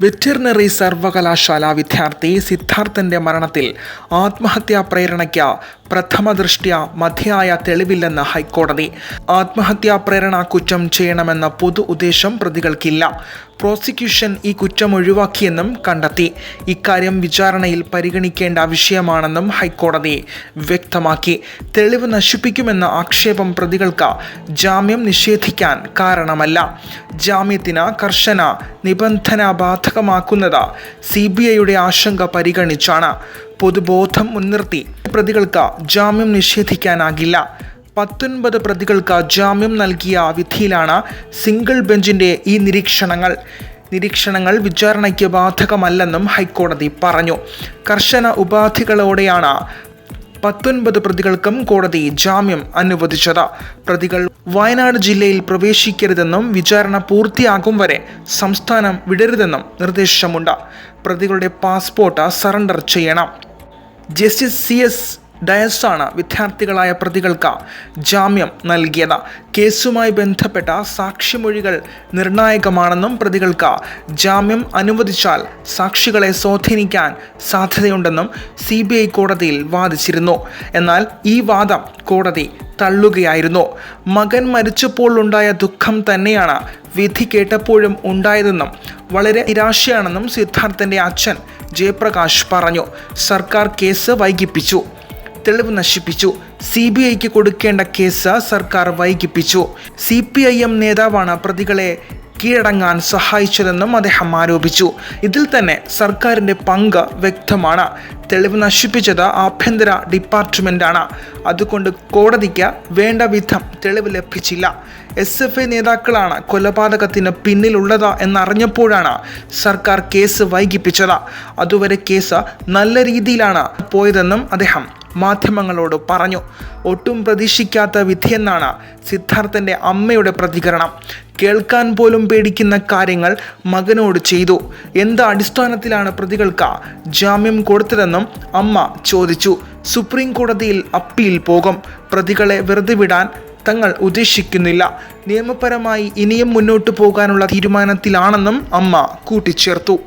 Veterinary സർവകലാശാല വിദ്യാർത്ഥി സിദ്ധാർത്ഥന്റെ മരണത്തിൽ ആത്മഹത്യാ പ്രേരണയ്ക്ക് പ്രഥമ ദൃഷ്ട്യ മതിയായ തെളിവില്ലെന്ന് ഹൈക്കോടതി. ആത്മഹത്യാ പ്രേരണ കുറ്റം ചെയ്യണമെന്ന പൊതു ഉദ്ദേശം പ്രതികൾക്കില്ല. പ്രോസിക്യൂഷൻ ഈ കുറ്റം ഒഴിവാക്കിയെന്നും കണ്ടെത്തി. ഇക്കാര്യം വിചാരണയിൽ പരിഗണിക്കേണ്ട വിഷയമാണെന്നും ഹൈക്കോടതി വ്യക്തമാക്കി. തെളിവ് നശിപ്പിക്കുമെന്ന ആക്ഷേപം പ്രതികൾക്ക് ജാമ്യം നിഷേധിക്കാൻ കാരണമല്ല. ജാമ്യത്തിന് കർശന നിബന്ധന ബാധകമാക്കുന്നത് സി ബി ഐയുടെ ആശങ്ക പരിഗണിച്ചാണ്. പൊതുബോധം മുൻനിർത്തി. പ്രതികൾക്ക് ജാമ്യം നിഷേധിക്കാനാകില്ല. പത്തൊൻപത് പ്രതികൾക്ക് ജാമ്യം നൽകിയ വിധിയിലാണ് സിംഗിൾ ബെഞ്ചിന്റെ ഈ നിരീക്ഷണങ്ങൾ. നിരീക്ഷണങ്ങൾ വിചാരണയ്ക്ക് ബാധകമല്ലെന്നും ഹൈക്കോടതി പറഞ്ഞു. കർശന ഉപാധികളോടെയാണ് പത്തൊൻപത് പ്രതികൾക്കും കോടതി ജാമ്യം അനുവദിച്ചത്. പ്രതികൾ വയനാട് ജില്ലയിൽ പ്രവേശിക്കരുതെന്നും വിചാരണ പൂർത്തിയാകും വരെ സംസ്ഥാനം വിടരുതെന്നും നിർദ്ദേശമുണ്ട്. പ്രതികളുടെ പാസ്പോർട്ട് സറണ്ടർ ചെയ്യണം. ജസ്റ്റിസ് സി എസ് ഡയസാണ് വിദ്യാർത്ഥികളായ പ്രതികൾക്ക് ജാമ്യം നൽകിയത്. കേസുമായി ബന്ധപ്പെട്ട സാക്ഷിമൊഴികൾ നിർണായകമാണെന്നും പ്രതികൾക്ക് ജാമ്യം അനുവദിച്ചാൽ സാക്ഷികളെ സ്വാധീനിക്കാൻ സാധ്യതയുണ്ടെന്നും സി കോടതിയിൽ വാദിച്ചിരുന്നു. എന്നാൽ ഈ വാദം കോടതി തള്ളുകയായിരുന്നു. മകൻ മരിച്ചപ്പോൾ ഉണ്ടായ ദുഃഖം തന്നെയാണ് വിധി കേട്ടപ്പോഴും ഉണ്ടായതെന്നും വളരെ നിരാശയാണെന്നും സിദ്ധാർത്ഥന്റെ അച്ഛൻ ജയപ്രകാശ് പറഞ്ഞു. സർക്കാർ കേസ് വൈകിപ്പിച്ചു. തെളിവ് നശിപ്പിച്ചു. സി ബി ഐക്ക് കൊടുക്കേണ്ട കേസ് സർക്കാർ വൈകിപ്പിച്ചു. സി പി ഐ എം നേതാവാണ് പ്രതികളെ കീഴടങ്ങാൻ സഹായിച്ചതെന്നും അദ്ദേഹം ആരോപിച്ചു. ഇതിൽ തന്നെ സർക്കാരിന്റെ പങ്ക് വ്യക്തമാണ്. തെളിവ് നശിപ്പിച്ചത് ആഭ്യന്തര ഡിപ്പാർട്ട്മെന്റാണ് അതുകൊണ്ട് കോടതിക്ക് വേണ്ട വിധം തെളിവ് ലഭിച്ചില്ല. എസ് എഫ് ഐ നേതാക്കളാണ് കൊലപാതകത്തിന് പിന്നിലുള്ളത് എന്നറിഞ്ഞപ്പോഴാണ് സർക്കാർ കേസ് വൈകിപ്പിച്ചത്. അതുവരെ കേസ് നല്ല രീതിയിലാണ് പോയതെന്നും അദ്ദേഹം മാധ്യമങ്ങളോട് പറഞ്ഞു. ഒട്ടും പ്രതീക്ഷിക്കാത്ത വിധിയെന്നാണ് സിദ്ധാർത്ഥന്റെ അമ്മയുടെ പ്രതികരണം. കേൾക്കാൻ പോലും പേടിക്കുന്ന കാര്യങ്ങൾ മകനോട് ചെയ്തു. എന്ത് അടിസ്ഥാനത്തിലാണ് പ്രതികൾക്ക് ജാമ്യം കൊടുത്തതെന്നും അമ്മ ചോദിച്ചു. സുപ്രീം കോടതിയിൽ അപ്പീൽ പോകും. പ്രതികളെ വെറുതെ വിടാൻ തങ്ങൾ ഉദ്ദേശിക്കുന്നില്ല. നിയമപരമായി ഇനിയും മുന്നോട്ടു പോകാനുള്ള തീരുമാനത്തിലാണെന്നും അമ്മ കൂട്ടിച്ചേർത്തു.